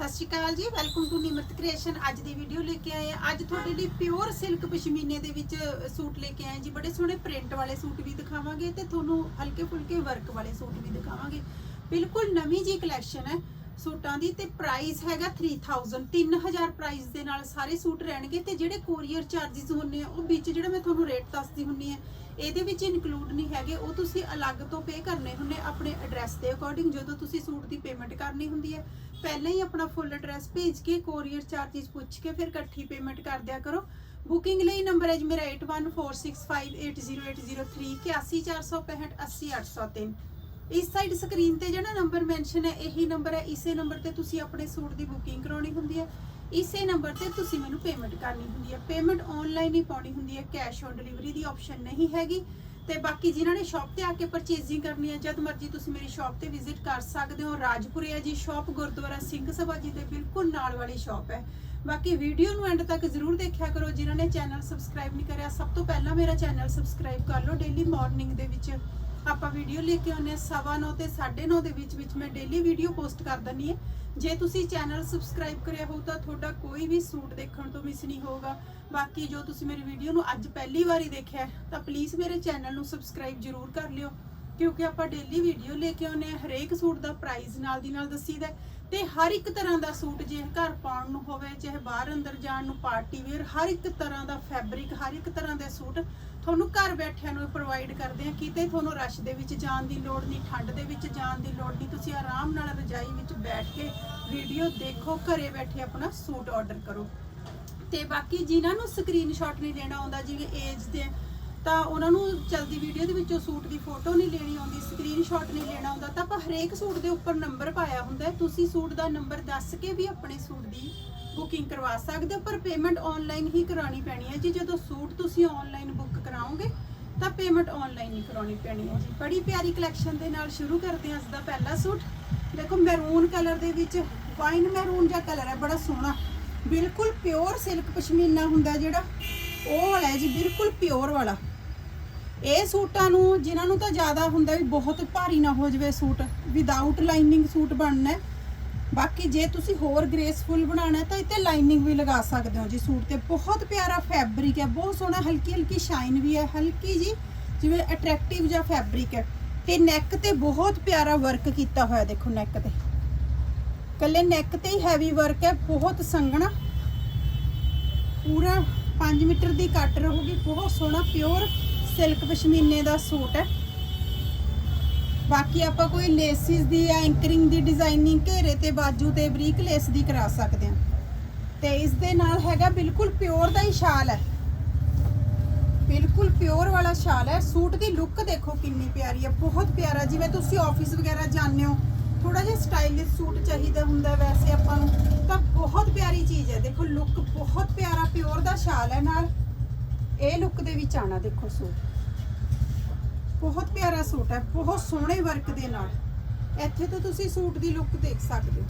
ਸਤਿ ਸ਼੍ਰੀ ਅਕਾਲ ਜੀ welcome to Nimrat creation ਅੱਜ ਦੀ ਵੀਡੀਓ ਲੈ ਕੇ ਆਏ ਆ ਅੱਜ ਤੁਹਾਡੇ ਲਈ ਪਿਓਰ ਸਿਲਕ ਪਸ਼ਮੀਨੇ ਦੇ ਵਿੱਚ ਸੂਟ ਲੈ ਕੇ ਆਏ ਜੀ। ਬੜੇ ਸੋਹਣੇ ਪ੍ਰਿੰਟ ਵਾਲੇ ਸੂਟ ਵੀ ਦਿਖਾਵਾਂਗੇ ਤੇ ਤੁਹਾਨੂੰ ਹਲਕੇ ਫੁਲਕੇ ਵਰਕ ਵਾਲੇ ਸੂਟ ਵੀ ਦਿਖਾਵਾਂਗੇ। ਬਿਲਕੁਲ ਨਵੀਂ ਜੀ ਕਲੈਕਸ਼ਨ ਹੈ ਸੂਟਾਂ ਦੀ ਤੇ ਪ੍ਰਾਈਸ ਹੈਗਾ 3000 3000 ਪ੍ਰਾਈਸ ਦੇ ਨਾਲ ਸਾਰੇ ਸੂਟ ਰਹਿਣਗੇ ਤੇ ਜਿਹੜੇ ਕੋਰੀਅਰ ਚਾਰजेस ਹੁੰਨੇ ਆ, ਉਹ ਵਿੱਚ ਜਿਹੜਾ ਮੈਂ ਤੁਹਾਨੂੰ ਰੇਟ ਦੱਸਦੀ ਹੁੰਨੀ ਆ ਇਹਦੇ ਵਿੱਚ ਇਨਕਲੂਡ ਨਹੀਂ ਹੈਗੇ, ਉਹ ਤੁਸੀਂ ਅਲੱਗ ਤੋਂ ਪੇ ਕਰਨੇ ਹੁੰਨੇ ਆਪਣੇ ਐਡਰੈਸ ਦੇ ਅਕੋਰਡਿੰਗ ਜਦੋਂ ਤੁਸੀਂ ਸੂਟ ਦੀ ਪੇਮੈਂਟ ਕਰਨੀ ਹੁੰਦੀ ਹੈ। ਪਹਿਲਾਂ ਹੀ ਆਪਣਾ ਫੁੱਲ ਐਡਰੈਸ ਭੇਜ ਕੇ ਕੋਰੀਅਰ ਚਾਰजेस ਪੁੱਛ ਕੇ ਫਿਰ ਇਕੱਠੀ ਪੇਮੈਂਟ ਕਰ ਦਿਆ ਕਰੋ। ਬੁਕਿੰਗ ਲਈ ਨੰਬਰ ਹੈ ਜੀ ਮੇਰਾ 8146580803 80465 ਇਸ ਸਾਈਡ ਸਕਰੀਨ ਤੇ ਜਿਹੜਾ ਨੰਬਰ ਮੈਂਸ਼ਨ ਹੈ, ਇਹੀ ਨੰਬਰ ਹੈ। ਇਸੇ ਨੰਬਰ ਤੇ ਤੁਸੀਂ ਆਪਣੇ ਸੂਟ ਦੀ ਬੁਕਿੰਗ ਕਰਾਉਣੀ ਹੁੰਦੀ ਹੈ। ਇਸੇ ਨੰਬਰ ਤੇ ਤੁਸੀਂ ਮੈਨੂੰ ਪੇਮੈਂਟ ਕਰਨੀ ਹੁੰਦੀ ਹੈ। ਪੇਮੈਂਟ ਆਨਲਾਈਨ ਹੀ ਪਾਉਣੀ ਹੁੰਦੀ ਹੈ। ਕੈਸ਼ ਔਨ ਡਿਲੀਵਰੀ ਦੀ ਆਪਸ਼ਨ ਨਹੀਂ ਹੈਗੀ। ਤੇ ਬਾਕੀ ਜਿਨ੍ਹਾਂ ਨੇ ਸ਼ਾਪ ਤੇ ਆ ਕੇ ਪਰਚੇਜ਼ਿੰਗ ਕਰਨੀ ਹੈ, ਜਦ ਮਰਜ਼ੀ ਤੁਸੀਂ ਮੇਰੀ ਸ਼ਾਪ ਤੇ ਵਿਜ਼ਿਟ ਕਰ ਸਕਦੇ ਹੋ। ਰਾਜਪੁਰੇ ਹੈ ਜੀ ਸ਼ਾਪ ਗੁਰਦੁਆਰਾ ਸਿੰਘ ਸਭਾ ਜੀ ਦੇ ਬਿਲਕੁਲ ਨਾਲ ਵਾਲੀ ਸ਼ਾਪ ਹੈ। ਬਾਕੀ ਵੀਡੀਓ ਨੂੰ ਐਂਡ ਤੱਕ ਜ਼ਰੂਰ ਦੇਖਿਆ ਕਰੋ। ਜਿਨ੍ਹਾਂ ਨੇ ਚੈਨਲ ਸਬਸਕ੍ਰਾਈਬ ਨਹੀਂ ਕਰਿਆ, ਸਭ ਤੋਂ ਪਹਿਲਾਂ ਮੇਰਾ ਚੈਨਲ ਸਬਸਕ੍ਰਾਈਬ ਕਰ ਲਓ। ਡੇਲੀ ਮਾਰਨਿੰਗ ਦੇ ਵਿੱਚ ਆਪਾਂ ਵੀਡੀਓ ਲੈ ਕੇ ਆਉਂਦੇ ਹਾਂ, ਸਵਾ ਨੌ ਤੇ 9:30 ਦੇ ਵਿੱਚ ਵਿੱਚ ਮੈਂ ਡੇਲੀ ਵੀਡੀਓ ਪੋਸਟ ਕਰ ਦਿੰਦੀ ਹਾਂ। ਜੇ ਤੁਸੀਂ ਚੈਨਲ ਸਬਸਕ੍ਰਾਈਬ ਕਰਿਆ ਹੋ ਤਾਂ ਤੁਹਾਡਾ ਕੋਈ ਵੀ ਸੂਟ ਦੇਖਣ ਤੋਂ ਮਿਸ ਨਹੀਂ ਹੋਊਗਾ। ਬਾਕੀ ਜੋ ਤੁਸੀਂ ਮੇਰੀ ਵੀਡੀਓ ਨੂੰ ਅੱਜ ਪਹਿਲੀ ਵਾਰੀ ਦੇਖਿਆ ਤਾਂ ਪਲੀਜ਼ ਮੇਰੇ ਚੈਨਲ ਨੂੰ ਸਬਸਕ੍ਰਾਈਬ ਜ਼ਰੂਰ ਕਰ ਲਿਓ। ਕਿਉਂਕਿ ਆਪਾਂ ਡੇਲੀ ਵੀਡੀਓ ਲੈ ਕੇ ਆਉਂਦੇ ਹਾਂ, ਹਰੇਕ ਸੂਟ ਦਾ ਪ੍ਰਾਈਸ ਨਾਲ ਦੀ ਨਾਲ ਦੱਸੀਦਾ ਹੈ। ਤੇ ਹਰ ਇੱਕ ਤਰ੍ਹਾਂ ਦਾ ਸੂਟ ਜੇ ਘਰ ਪਾਉਣ ਨੂੰ ਹੋਵੇ, ਚਾਹੇ ਬਾਹਰ ਅੰਦਰ ਜਾਣ ਨੂੰ ਪਾਰਟੀ ਵੇਅਰ ਹਰ ਇੱਕ ਤਰ੍ਹਾਂ ਦਾ ਫੈਬਰਿਕ ਹਰ ਇੱਕ ਤਰ੍ਹਾਂ ਦੇ ਸੂਟ ਤੁਹਾਨੂੰ ਘਰ ਬੈਠਿਆਂ ਨੂੰ ਪ੍ਰੋਵਾਈਡ ਕਰਦੇ ਆ। ਕਿਤੇ ਤੁਹਾਨੂੰ ਰਸ਼ ਦੇ ਵਿੱਚ ਜਾਣ ਦੀ ਲੋੜ ਨਹੀਂ, ਠੰਡ ਦੇ ਵਿੱਚ ਜਾਣ ਦੀ ਲੋੜ ਨਹੀਂ, ਤੁਸੀਂ ਆਰਾਮ ਨਾਲ ਰਜਾਈ ਵਿੱਚ ਬੈਠ ਕੇ ਵੀਡੀਓ ਦੇਖੋ, ਘਰੇ ਬੈਠੇ ਆਪਣਾ ਸੂਟ ਆਰਡਰ ਕਰੋ। ਤੇ ਬਾਕੀ ਜਿਨ੍ਹਾਂ ਨੂੰ ਸਕਰੀਨਸ਼ਾਟ ਨਹੀਂ ਲੈਣਾ ਆਉਂਦਾ, ਜਿਵੇਂ ਏਜ ਦੇ ਤਾਂ ਉਹਨਾਂ ਨੂੰ ਚਲਦੀ ਵੀਡੀਓ ਦੇ ਵਿੱਚੋਂ ਸੂਟ ਦੀ ਫੋਟੋ ਨਹੀਂ ਲੈਣੀ ਆਉਂਦੀ ਸਕਰੀਨਸ਼ਾਟ ਨਹੀਂ ਲੈਣਾ ਆਉਂਦਾ। ਤਾਂ ਆਪਾਂ ਹਰੇਕ ਸੂਟ ਦੇ ਉੱਪਰ ਨੰਬਰ ਪਾਇਆ ਹੁੰਦਾ ਹੈ। ਤੁਸੀਂ ਸੂਟ ਦਾ ਨੰਬਰ ਦੱਸ ਕੇ ਵੀ ਆਪਣੇ ਸੂਟ ਦੀ ਬੁਕਿੰਗ ਕਰਵਾ ਸਕਦੇ ਹੋ, ਪਰ ਪੇਮੈਂਟ ਆਨਲਾਈਨ ਹੀ ਕਰਾਉਣੀ ਪੈਣੀ ਹੈ ਜੀ। ਜਦੋਂ ਸੂਟ ਤੁਸੀਂ ਆਨਲਾਈਨ ਬੁੱਕ ਕਰਾਓਗੇ, ਤਾਂ ਪੇਮੈਂਟ ਆਨਲਾਈਨ ਹੀ ਕਰਾਉਣੀ ਪੈਣੀ ਹੈ ਜੀ। ਬੜੀ ਪਿਆਰੀ ਕਲੈਕਸ਼ਨ ਦੇ ਨਾਲ ਸ਼ੁਰੂ ਕਰਦੇ ਹਾਂ ਅੱਜ ਦਾ ਪਹਿਲਾ ਸੂਟ। ਦੇਖੋ ਮੈਰੂਨ ਕਲਰ ਦੇ ਵਿੱਚ ਵਾਈਨ ਮੈਰੂਨ ਜਿਹਾ ਕਲਰ ਹੈ, ਬੜਾ ਸੋਹਣਾ। ਬਿਲਕੁਲ ਪਿਓਰ ਸਿਲਕ ਪਸ਼ਮੀਨਾ ਹੁੰਦਾ ਜਿਹੜਾ, ਉਹ ਵਾਲਾ ਹੈ ਜੀ, ਬਿਲਕੁਲ ਪਿਓਰ ਵਾਲਾ। ਇਹ ਸੂਟਾਂ ਨੂੰ, ਜਿਨ੍ਹਾਂ ਨੂੰ ਤਾਂ ਜ਼ਿਆਦਾ ਹੁੰਦਾ ਵੀ ਬਹੁਤ ਭਾਰੀ ਨਾ ਹੋ ਜਾਵੇ ਸੂਟ ਵਿਦਆਊਟ ਲਾਈਨਿੰਗ ਸੂਟ ਬਣਨਾ ਬਾਕੀ ਜੇ ਤੁਸੀਂ ਹੋਰ ਗ੍ਰੇਸਫੁਲ ਬਣਾਉਣਾ ਹੈ, ਤਾਂ ਇੱਥੇ ਲਾਈਨਿੰਗ ਵੀ ਲਗਾ ਸਕਦੇ ਹੋ ਜੀ ਸੂਟ ਤੇ। ਬਹੁਤ ਪਿਆਰਾ ਫੈਬਰਿਕ ਹੈ, ਬਹੁਤ ਸੋਹਣਾ ਹਲਕੀ ਹਲਕੀ ਸ਼ਾਈਨ ਵੀ ਹੈ, ਹਲਕੀ ਜੀ ਜਿਵੇਂ ਅਟਰੈਕਟਿਵ ਜਿਹਾ ਫੈਬਰਿਕ ਹੈ। ਤੇ ਨੈਕ ਤੇ ਬਹੁਤ ਪਿਆਰਾ ਵਰਕ ਕੀਤਾ ਹੋਇਆ, ਦੇਖੋ ਨੈਕ ਤੇ। ਕੱਲੇ ਨੈਕ ਤੇ ਹੀ ਹੈਵੀ ਵਰਕ ਹੈ, ਬਹੁਤ ਸੰਘਣਾ। ਪੂਰਾ 5 ਮੀਟਰ ਦੀ ਕੱਟ ਰਹੂਗੀ ਬਹੁਤ ਸੋਹਣਾ ਪਿਓਰ ਸਿਲਕ ਪਸ਼ਮੀਨੇ ਦਾ ਸੂਟ ਹੈ। ਬਾਕੀ ਆਪਾਂ ਕੋਈ ਲੇਸਿਸ ਦੀ ਜਾਂ ਐਂਕਰਿੰਗ ਦੀ ਡਿਜ਼ਾਈਨਿੰਗ ਘੇਰੇ ਤੇ ਬਾਜੂ ਤੇ ਬਰੀਕ ਲੇਸ ਦੀ ਕਰਾ ਸਕਦੇ ਹਾਂ। ਤੇ ਇਸ ਦੇ ਨਾਲ ਹੈਗਾ ਬਿਲਕੁਲ ਪਿਓਰ ਦਾ ਹੀ ਸ਼ਾਲ ਹੈ। ਬਿਲਕੁਲ ਪਿਓਰ ਵਾਲਾ ਸ਼ਾਲ ਹੈ। ਸੂਟ ਦੀ ਲੁੱਕ ਦੇਖੋ ਕਿੰਨੀ ਪਿਆਰੀ ਹੈ। ਬਹੁਤ ਪਿਆਰਾ, ਜਿਵੇਂ ਤੁਸੀਂ ਆਫਿਸ ਵਗੈਰਾ ਜਾਂਦੇ ਹੋ ਥੋੜਾ ਜਿਹਾ ਸਟਾਈਲਿਸ਼ ਸੂਟ ਚਾਹੀਦਾ ਹੁੰਦਾ ਵੈਸੇ ਆਪਾਂ ਨੂੰ, ਤਾਂ ਬਹੁਤ ਪਿਆਰੀ ਚੀਜ਼ ਹੈ। ਦੇਖੋ ਲੁੱਕ ਬਹੁਤ ਪਿਆਰਾ ਪਿਓਰ ਦਾ ਸ਼ਾਲ ਹੈ ਨਾਲ। ਇਹ ਲੁੱਕ ਦੇ ਵਿੱਚ ਆਣਾ ਦੇਖੋ ਸੂਟ। ਬਹੁਤ ਪਿਆਰਾ ਸੂਟ ਹੈ, ਬਹੁਤ ਸੋਹਣੇ ਵਰਕ ਦੇ ਨਾਲ। ਇੱਥੇ ਤੋਂ ਤੁਸੀਂ ਸੂਟ ਦੀ ਲੁੱਕ ਦੇਖ ਸਕਦੇ ਹੋ।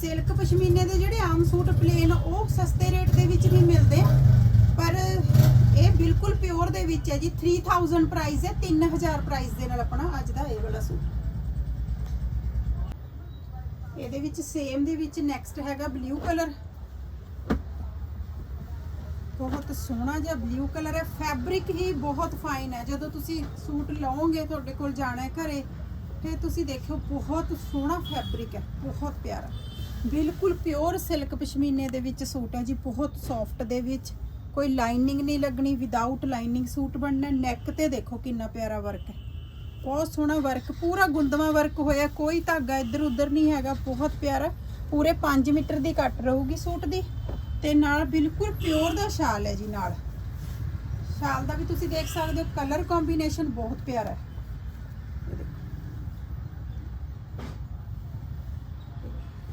ਸਿਲਕ ਪਸ਼ਮੀਨੇ ਦੇ ਜਿਹੜੇ ਆਮ ਸੂਟ ਪਲੇਨ ਉਹ ਸਸਤੇ ਰੇਟ ਦੇ ਵਿੱਚ ਵੀ ਮਿਲਦੇ ਆ। ਪਰ ਇਹ ਬਿਲਕੁਲ ਪਿਓਰ ਦੇ ਵਿੱਚ ਹੈ ਜੀ। 3000 ਪ੍ਰਾਈਸ ਹੈ 3000 ਪ੍ਰਾਈਸ ਦੇ ਨਾਲ ਆਪਣਾ ਅੱਜ ਦਾ ਇਹ ਵਾਲਾ ਸੂਟ। ਇਹਦੇ ਵਿੱਚ ਸੇਮ ਦੇ ਵਿੱਚ ਨੈਕਸਟ ਹੈਗਾ ਬਲੂ ਕਲਰ ਬਹੁਤ ਸੋਹਣਾ ਜਿਹਾ ਬਲੂ ਕਲਰ ਹੈ। ਫੈਬਰਿਕ ਹੀ ਬਹੁਤ ਫਾਈਨ ਹੈ। ਜਦੋਂ ਤੁਸੀਂ ਸੂਟ ਲਓਗੇ ਤੁਹਾਡੇ ਕੋਲ ਜਾਣਾ ਹੈ ਘਰੇ ਫਿਰ ਤੁਸੀਂ ਦੇਖਿਓ ਬਹੁਤ ਸੋਹਣਾ ਫੈਬਰਿਕ ਹੈ, ਬਹੁਤ ਪਿਆਰਾ। ਬਿਲਕੁਲ ਪਿਓਰ ਸਿਲਕ ਪਸ਼ਮੀਨੇ ਦੇ ਵਿੱਚ ਸੂਟ ਹੈ ਜੀ, ਬਹੁਤ ਸੌਫਟ ਦੇ ਵਿੱਚ। ਕੋਈ ਲਾਈਨਿੰਗ ਨਹੀਂ ਲੱਗਣੀ ਵਿਦਆਊਟ ਲਾਈਨਿੰਗ ਸੂਟ ਬਣਨਾ ਨੈਕ ਤੇ ਦੇਖੋ ਕਿੰਨਾ ਪਿਆਰਾ ਵਰਕ ਹੈ। ਬਹੁਤ ਸੋਹਣਾ ਵਰਕ ਪੂਰਾ ਗੁੰਦਵਾ ਵਰਕ ਹੋਇਆ, ਕੋਈ ਧਾਗਾ ਇੱਧਰ ਉੱਧਰ ਨਹੀਂ ਹੈਗਾ, ਬਹੁਤ ਪਿਆਰਾ। ਪੂਰੇ 5 ਮੀਟਰ ਦੀ ਕੱਟ ਰਹੂਗੀ ਸੂਟ ਦੀ। ਤੇ ਨਾਲ ਬਿਲਕੁਲ ਪਿਓਰ ਦਾ ਸ਼ਾਲ ਹੈ ਜੀ ਨਾਲ। ਸ਼ਾਲ ਦਾ ਵੀ ਤੁਸੀਂ ਦੇਖ ਸਕਦੇ ਹੋ ਕਲਰ ਕੰਬੀਨੇਸ਼ਨ ਬਹੁਤ ਪਿਆਰਾ ਹੈ।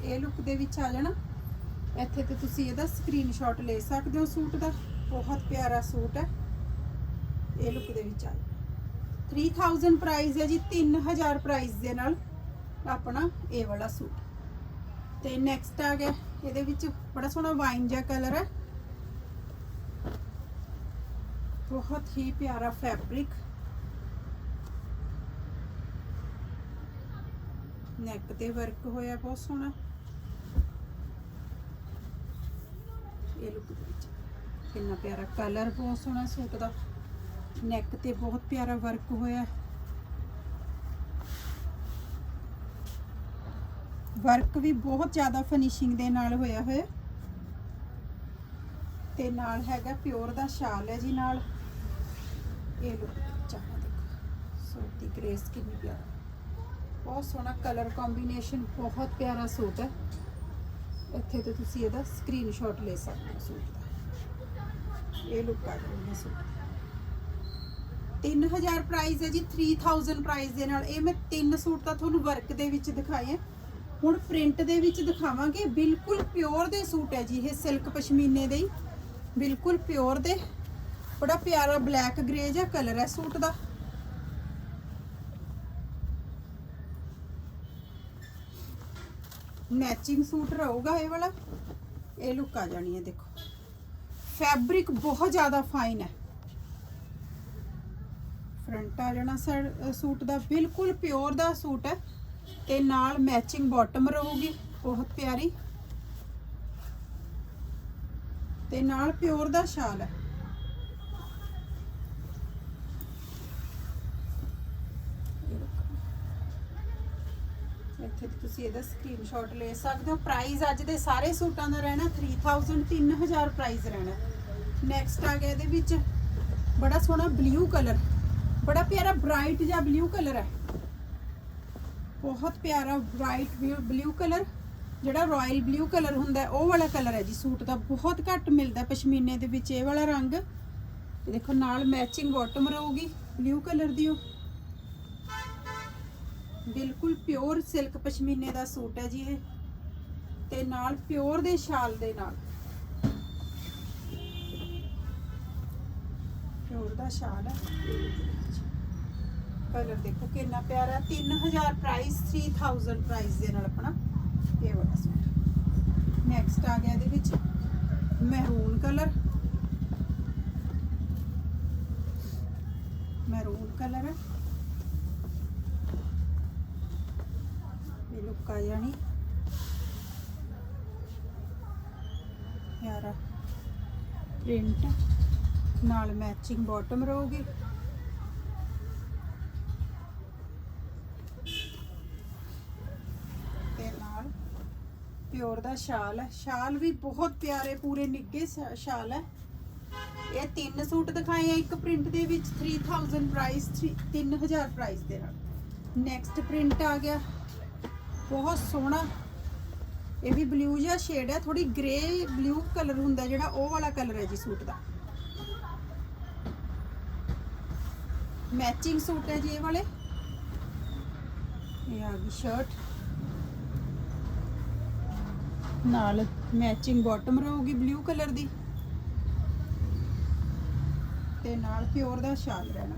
ਇਹ ਲੁੱਕ ਦੇ ਵਿੱਚ ਆ ਜਾਣਾ। ਇੱਥੇ ਤੇ ਤੁਸੀਂ ਇਹਦਾ ਸਕਰੀਨਸ਼ਾਟ ਲੈ ਸਕਦੇ ਹੋ ਸੂਟ ਦਾ। ਬਹੁਤ ਪਿਆਰਾ ਸੂਟ ਹੈ। ਇਹ ਲੁੱਕ ਦੇ ਵਿੱਚ ਆ ਜਾਣਾ। 3000 ਪ੍ਰਾਈਸ ਹੈ ਜੀ 3000 ਪ੍ਰਾਈਸ ਦੇ ਨਾਲ ਆਪਣਾ ਇਹ ਵਾਲਾ ਸੂਟ। ਤੇ ਨੈਕਸਟ ਆ ਗਿਆ। ਇਹਦੇ ਵਿੱਚ ਬੜਾ ਸੋਹਣਾ ਵਾਈਨ ਜਿਹਾ ਕਲਰ ਹੈ ਬਹੁਤ ਹੀ ਪਿਆਰਾ ਫੈਬਰਿਕ ਨੈਕ ਤੇ ਵਰਕ ਹੋਇਆ ਬਹੁਤ ਸੋਹਣਾ। ਇਹ ਲੁੱਕ ਦੇ ਵਿੱਚ ਕਿੰਨਾ ਪਿਆਰਾ ਕਲਰ ਬਹੁਤ ਸੋਹਣਾ ਸੂਟ ਦਾ। ਨੈਕ ਤੇ ਬਹੁਤ ਪਿਆਰਾ ਵਰਕ ਹੋਇਆ। ਵਰਕ ਵੀ ਬਹੁਤ ਜ਼ਿਆਦਾ ਫਿਨਿਸ਼ਿੰਗ ਦੇ ਨਾਲ ਹੋਇਆ ਹੋਇਆ। ਤੇ ਨਾਲ ਹੈਗਾ ਪਿਓਰ ਦਾ ਸ਼ਾਲ ਹੈ ਜੀ ਨਾਲ। ਇਹ ਲੁੱਕ ਚਾਹਾਂ ਦੇਖੋ। ਸੂਟ ਦੀ ਗ੍ਰੇਸ ਕਿੰਨੀ ਪਿਆਰਾ। ਬਹੁਤ ਸੋਹਣਾ ਕਲਰ ਕੰਬੀਨੇਸ਼ਨ ਬਹੁਤ ਪਿਆਰਾ ਸੂਟ ਹੈ। ਇੱਥੇ ਤੇ ਤੁਸੀਂ ਇਹਦਾ ਸਕਰੀਨਸ਼ਾਟ ਲੈ ਸਕਦੇ ਹੋ ਸੂਟ ਦਾ। ਇਹ ਲੁੱਕ ਆ ਗਿਆ ਸੂਟ 3000 ਪ੍ਰਾਈਸ ਹੈ ਜੀ 3000 ਪ੍ਰਾਈਸ ਦੇ ਨਾਲ। ਇਹ ਮੈਂ ਤਿੰਨ ਸੂਟ ਤਾਂ ਤੁਹਾਨੂੰ ਵਰਕ ਦੇ ਵਿੱਚ ਦਿਖਾਏ ਆ ਹੁਣ ਪ੍ਰਿੰਟ ਦੇ ਵਿੱਚ ਦਿਖਾਵਾਂਗੇ, ਬਿਲਕੁਲ ਪਿਓਰ ਦੇ ਸੂਟ ਹੈ ਜੀ ਇਹ ਸਿਲਕ ਪਸ਼ਮੀਨੇ ਦੇ ਹੀ। ਬਿਲਕੁਲ ਪਿਓਰ ਦੇ। ਬੜਾ ਪਿਆਰਾ ਬਲੈਕ ਗ੍ਰੇ ਜਿਹਾ ਕਲਰ ਹੈ ਸੂਟ ਦਾ। ਮੈਚਿੰਗ ਸੂਟ ਰਹੂਗਾ ਇਹ ਵਾਲਾ। ਇਹ ਲੁੱਕ ਆ ਜਾਣੀ ਹੈ, ਦੇਖੋ। ਫੈਬਰਿਕ ਬਹੁਤ ਜ਼ਿਆਦਾ ਫਾਈਨ ਹੈ। ਫਰੰਟ ਆ ਜਾਣਾ ਸਰ ਸੂਟ ਦਾ ਬਿਲਕੁਲ ਪਿਓਰ ਦਾ ਸੂਟ ਹੈ। ਤੇ ਨਾਲ ਮੈਚਿੰਗ ਬਾਟਮ ਰਹੂਗੀ, ਬਹੁਤ ਪਿਆਰੀ। ਤੇ ਨਾਲ ਪਿਓਰ ਦਾ ਸ਼ਾਲ ਹੈ। ਇੱਥੇ ਤੁਸੀਂ ਇਹਦਾ ਸਕਰੀਨਸ਼ਾਟ ਲੈ ਸਕਦੇ ਹੋ। ਪ੍ਰਾਈਸ ਅੱਜ ਦੇ ਸਾਰੇ ਸੂਟਾਂ ਦਾ ਰਹਿਣਾ 3000 3000 ਪ੍ਰਾਈਸ ਰਹਿਣਾ। ਨੈਕਸਟ ਆ ਗਿਆ ਇਹਦੇ ਵਿੱਚ ਬੜਾ ਸੋਹਣਾ ਬਲੂ ਕਲਰ ਬੜਾ ਪਿਆਰਾ ਬ੍ਰਾਈਟ ਜਿਹਾ ਬਲੂ ਕਲਰ ਹੈ। ਬਹੁਤ ਪਿਆਰਾ ਬ੍ਰਾਈਟ ਬਲੂ ਕਲਰ ਜਿਹੜਾ ਰਾਇਲ ਬਲੂ ਕਲਰ ਹੁੰਦਾ, ਉਹ ਵਾਲਾ ਕਲਰ ਹੈ ਜੀ, ਸੂਟ ਦਾ ਬਹੁਤ ਘੱਟ ਮਿਲਦਾ ਪਸ਼ਮੀਨੇ ਦੇ ਵਿੱਚ, ਇਹ ਵਾਲਾ ਰੰਗ। ਤੇ ਦੇਖੋ, ਨਾਲ ਮੈਚਿੰਗ ਬਾਟਮ ਰਹੂਗੀ ਬਲੂ ਕਲਰ ਦੀ ਉਹ। ਬਿਲਕੁਲ ਪਿਓਰ ਸਿਲਕ ਪਸ਼ਮੀਨੇ ਦਾ ਸੂਟ ਹੈ ਜੀ ਇਹ। ਤੇ ਨਾਲ ਪਿਓਰ ਦੇ ਸ਼ਾਲ ਦੇ ਨਾਲ। ਪਿਓਰ ਦਾ ਸ਼ਾਲ ਹੈ। ਕਲਰ ਦੇਖੋ ਕਿੰਨਾ ਪਿਆਰਾ 3000 ਪ੍ਰਾਈਸ 3000 ਪ੍ਰਾਈਸ ਦੇ ਨਾਲ ਆਪਣਾ ਇਹ ਵਾਲਾ ਸੂਟ। ਨੈਕਸਟ ਆ ਗਿਆ ਇਹਦੇ ਵਿੱਚ ਮਹਿਰੂਨ ਕਲਰ। ਮਹਿਰੂਨ ਕਲਰ ਹੈ। ਇਹ ਲੁੱਕ ਆ ਜਾਣੀ। ਪਿਆਰਾ ਪ੍ਰਿੰਟ ਨਾਲ ਮੈਚਿੰਗ ਬਾਟਮ ਰਹੂਗੀ ਤੇ ਨਾਲ ਪਿਓਰ ਦਾ ਸ਼ਾਲ ਹੈ। ਸ਼ਾਲ ਵੀ ਬਹੁਤ ਪਿਆਰੇ, ਪੂਰੇ ਨਿੱਗੇ ਸ਼ਾਲ ਹੈ। ਇਹ ਤਿੰਨ ਸੂਟ ਦਿਖਾਏ ਆ, ਇੱਕ ਪ੍ਰਿੰਟ ਦੇ ਵਿੱਚ 3000 ਪ੍ਰਾਈਸ 3000 ਪ੍ਰਾਈਸ ਦੇ ਨਾਲ। ਨੈਕਸਟ ਪ੍ਰਿੰਟ ਆ ਗਿਆ। ਬਹੁਤ ਸੋਹਣਾ। ਇਹ ਵੀ ਬਲੂ ਜਿਹਾ ਸ਼ੇਡ ਹੈ ਥੋੜੀ ਗ੍ਰੇ ਬਲੂ ਕਲਰ ਹੁੰਦਾ ਜਿਹੜਾ, ਉਹ ਵਾਲਾ ਕਲਰ ਹੈ ਜੀ ਸੂਟ ਦਾ। ਮੈਚਿੰਗ ਸੂਟ ਹੈ ਜੀ ਇਹ ਵਾਲੇ। ਇਹ ਆ ਗਈ ਸ਼ਰਟ ਨਾਲ ਮੈਚਿੰਗ ਬਾਟਮ ਰਹੂਗੀ ਬਲੂ ਕਲਰ ਦੀ ਤੇ ਨਾਲ ਪਿਓਰ ਦਾ ਸ਼ਾਲ ਰਹਿਣਾ।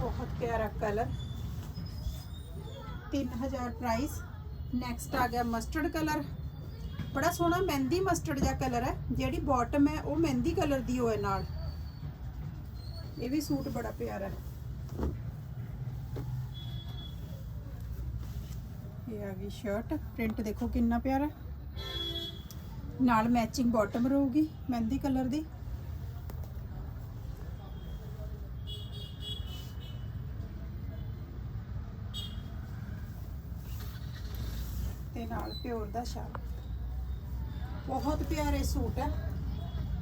ਬਹੁਤ ਪਿਆਰਾ ਕਲਰ 3000 ਪ੍ਰਾਈਸ ਨੈਕਸਟ ਆ ਗਿਆ ਮਸਟਰਡ ਕਲਰ ਬੜਾ ਸੋਹਣਾ ਮਹਿੰਦੀ ਮਸਟਰਡ ਜਿਹਾ ਕਲਰ ਹੈ। ਜਿਹੜੀ ਬਾਟਮ ਹੈ, ਉਹ ਮਹਿੰਦੀ ਕਲਰ ਦੀ ਹੋਏ ਨਾਲ। ਇਹ ਵੀ ਸੂਟ ਬੜਾ ਪਿਆਰਾ ਹੈ। ਇਹ ਆ ਗਈ ਸ਼ਰਟ ਪ੍ਰਿੰਟ ਦੇਖੋ ਕਿੰਨਾ ਪਿਆਰਾ। ਨਾਲ ਮੈਚਿੰਗ ਬਾਟਮ ਰਹੂਗੀ, ਮਹਿੰਦੀ ਕਲਰ ਦੀ। ਤੇ ਨਾਲ ਪਿਓਰ ਦਾ ਸ਼ਾਲ ਬਹੁਤ ਪਿਆਰੇ ਸੂਟ ਹੈ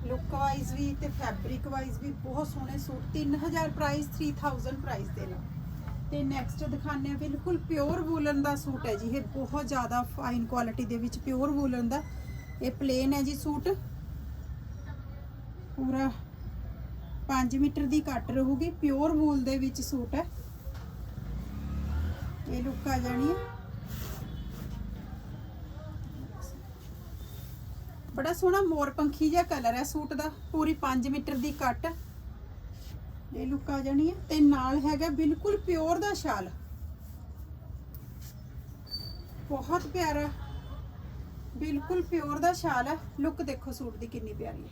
ਲੁੱਕ ਵਾਈਜ਼ ਵੀ ਤੇ ਫੈਬਰਿਕ ਵਾਈਜ਼ ਵੀ ਬਹੁਤ ਸੋਹਣੇ ਸੂਟ। 3000 ਪ੍ਰਾਈਸ 3000 ਪ੍ਰਾਈਸ ਦੇ ਨਾਲ ਤੇ ਨੈਕਸਟ ਦਿਖਾਉਂਦੇ ਆ ਬਿਲਕੁਲ ਪਿਓਰ ਵੂਲਨ ਦਾ ਸੂਟ ਹੈ ਜੀ। ਇਹ ਬਹੁਤ ਜ਼ਿਆਦਾ ਫਾਈਨ ਕੁਆਲਿਟੀ ਦੇ ਵਿੱਚ ਪਿਓਰ ਵੂਲਨ ਦਾ। ਇਹ ਪਲੇਨ ਹੈ ਜੀ ਸੂਟ। ਪੂਰਾ 5 ਮੀਟਰ ਦੀ ਕੱਟ ਰਹੂਗੀ। ਪਿਓਰ ਵੂਲ ਦੇ ਵਿੱਚ ਸੂਟ ਹੈ। ਇਹ ਲੁੱਕ ਆ ਜਾਣੀ ਹੈ। ਬੜਾ ਸੋਹਣਾ ਮੋਰ ਪੰਖੀ ਜਿਹਾ ਕਲਰ ਹੈ ਸੂਟ ਦਾ। ਪੂਰੀ 5 ਮੀਟਰ ਦੀ ਕੱਟ। ਇਹ ਲੁੱਕ ਆ ਜਾਣੀ ਹੈ ਤੇ ਨਾਲ ਹੈਗਾ ਬਿਲਕੁਲ ਪਿਓਰ ਦਾ ਸ਼ਾਲ। ਬਹੁਤ ਪਿਆਰਾ, ਬਿਲਕੁਲ ਪਿਓਰ ਦਾ ਸ਼ਾਲ ਹੈ। ਲੁੱਕ ਦੇਖੋ ਸੂਟ ਦੀ ਕਿੰਨੀ ਪਿਆਰੀ ਹੈ।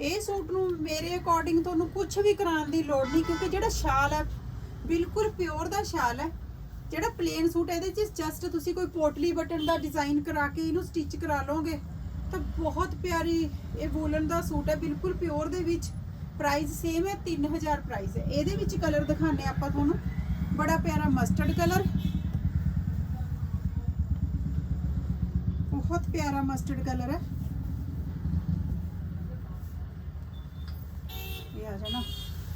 ਇਹ ਸੂਟ ਨੂੰ ਮੇਰੇ ਅਕੋਰਡਿੰਗ ਤੁਹਾਨੂੰ ਕੁਝ ਵੀ ਕਰਾਉਣ ਦੀ ਲੋੜ ਨਹੀਂ, ਕਿਉਂਕਿ ਜਿਹੜਾ ਸ਼ਾਲ ਹੈ, ਬਿਲਕੁਲ ਪਿਓਰ ਦਾ ਸ਼ਾਲ ਹੈ। ਜਿਹੜਾ ਪਲੇਨ ਸੂਟ ਇਹਦੇ ਚ ਜਸਟ ਤੁਸੀਂ ਕੋਈ ਪੋਟਲੀ ਬਟਨ ਦਾ ਡਿਜ਼ਾਈਨ ਕਰਾ ਕੇ ਇਹਨੂੰ ਸਟਿਚ ਕਰਾ ਲਓਗੇ। ਤਾਂ ਬਹੁਤ ਪਿਆਰੀ ਇਹ ਵੂਲਨ ਦਾ ਸੂਟ ਹੈ, ਬਿਲਕੁਲ ਪਿਓਰ ਦੇ ਵਿੱਚ। ਪ੍ਰਾਈਸ ਸੇਮ ਹੈ 3000 ਪ੍ਰਾਈਸ ਹੈ। ਇਹਦੇ ਵਿੱਚ ਕਲਰ ਦਿਖਾਣੇ ਆਪਾਂ ਤੁਹਾਨੂੰ। ਬੜਾ ਪਿਆਰਾ ਮਸਟਰਡ ਕਲਰ ਬਹੁਤ ਪਿਆਰਾ ਮਸਟਰਡ ਕਲਰ ਹੈ। ਇਹ ਆ ਜਾਣਾ।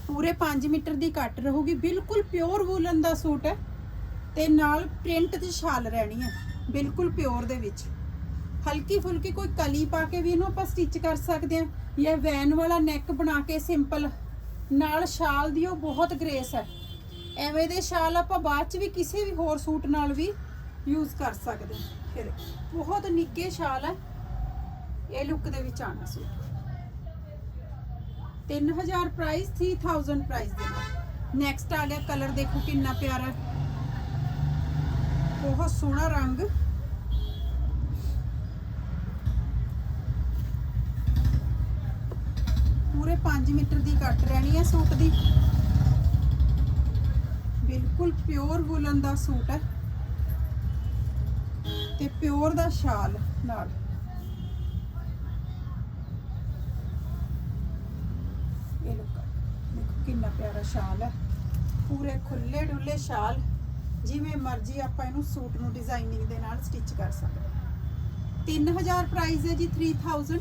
ਪੂਰੇ 5 ਮੀਟਰ ਦੀ ਕੱਟ ਰਹੂਗੀ। ਬਿਲਕੁਲ ਪਿਓਰ ਵੂਲਨ ਦਾ ਸੂਟ ਹੈ। ਤੇ ਨਾਲ ਪ੍ਰਿੰਟ ਤੇ ਛਾਲ ਰਹਿਣੀ ਹੈ। ਬਿਲਕੁਲ ਪਿਓਰ ਦੇ ਵਿੱਚ। ਹਲਕੀ ਫੁਲਕੀ ਕੋਈ ਕਲੀ ਪਾ ਕੇ ਵੀ ਇਹਨੂੰ ਆਪਾਂ ਸਟਿਚ ਕਰ ਸਕਦੇ ਹਾਂ। ਜਾਂ ਵੈਨ ਵਾਲਾ ਨੈਕ ਬਣਾ ਕੇ ਸਿੰਪਲ ਨਾਲ ਸ਼ਾਲ ਦੀ ਉਹ ਬਹੁਤ ਗ੍ਰੇਸ ਹੈ। ਐਵੇਂ ਦੇ ਸ਼ਾਲ ਆਪਾਂ ਬਾਅਦ ਚ ਵੀ ਕਿਸੇ ਵੀ ਹੋਰ ਸੂਟ ਨਾਲ ਵੀ ਯੂਜ਼ ਕਰ ਸਕਦੇ ਹਾਂ। ਫਿਰ ਬਹੁਤ ਨਿੱਘੇ ਸ਼ਾਲ ਹੈ। ਇਹ ਲੁੱਕ ਦੇ ਵਿੱਚ ਆਣਾ ਸੂਟ 3000 ਪ੍ਰਾਈਸ 3000 ਪ੍ਰਾਈਸ ਦੇ ਨਾਲ। ਨੈਕਸਟ ਆ ਗਿਆ ਕਲਰ ਦੇਖੋ ਕਿੰਨਾ ਪਿਆਰਾ। ਬਹੁਤ ਸੋਹਣਾ ਰੰਗ। ਪੂਰੇ 5 ਮੀਟਰ ਦੀ ਕੱਟ ਰਹਿਣੀ ਹੈ ਸੂਟ ਦੀ। ਬਿਲਕੁਲ ਪਿਓਰ ਵੂਲਨ ਦਾ ਸੂਟ ਹੈ। ਤੇ ਪਿਓਰ ਦਾ ਸ਼ਾਲ ਨਾਲ। ਇਹ ਲੁੱਕ, ਦੇਖੋ ਕਿੰਨਾ ਪਿਆਰਾ ਸ਼ਾਲ ਹੈ। ਪੂਰੇ ਖੁੱਲੇ ਡੁੱਲੇ ਸ਼ਾਲ, ਜਿਵੇਂ ਮਰਜ਼ੀ ਆਪਾਂ ਇਹਨੂੰ ਸੂਟ ਨੂੰ ਡਿਜ਼ਾਈਨਿੰਗ ਦੇ ਨਾਲ ਸਟਿਚ ਕਰ ਸਕਦੇ ਹਾਂ। 3000 ਪ੍ਰਾਈਸ ਹੈ ਜੀ 3000